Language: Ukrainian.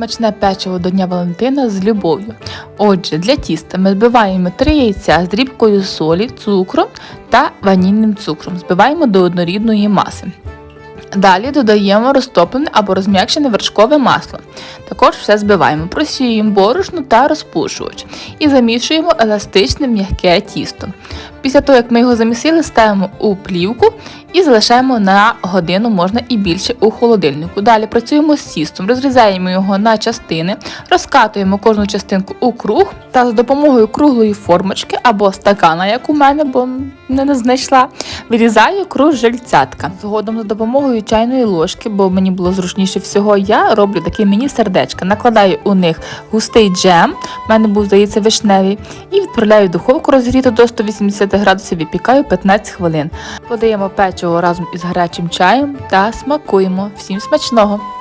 Смачне печиво до Дня Валентина з любов'ю. Отже, для тіста ми збиваємо 3 яйця з дрібкою солі, цукром та ванільним цукром. Збиваємо до однорідної маси. Далі додаємо розтоплене або розм'якшене вершкове масло. Також все збиваємо, просіюємо борошно та розпушувач і замішуємо еластичне м'яке тісто. Після того, як ми його замісили, ставимо у плівку і залишаємо на годину, можна і більше у холодильнику. Далі працюємо з тістом, розрізаємо його на частини, розкатуємо кожну частинку у круг та з допомогою круглої формочки або стакана, як у мене, бо не знайшла, вирізаю кружельцятка. Згодом за допомогою чайної ложки, бо мені було зручніше всього, я роблю такі міні-сердечка. Накладаю у них густий джем, в мене був, здається, вишневий, і відправляю в духовку розгріту до 180 градусів, випікаю 15 хвилин. Подаємо печиво разом із гарячим чаєм та смакуємо. Всім смачного!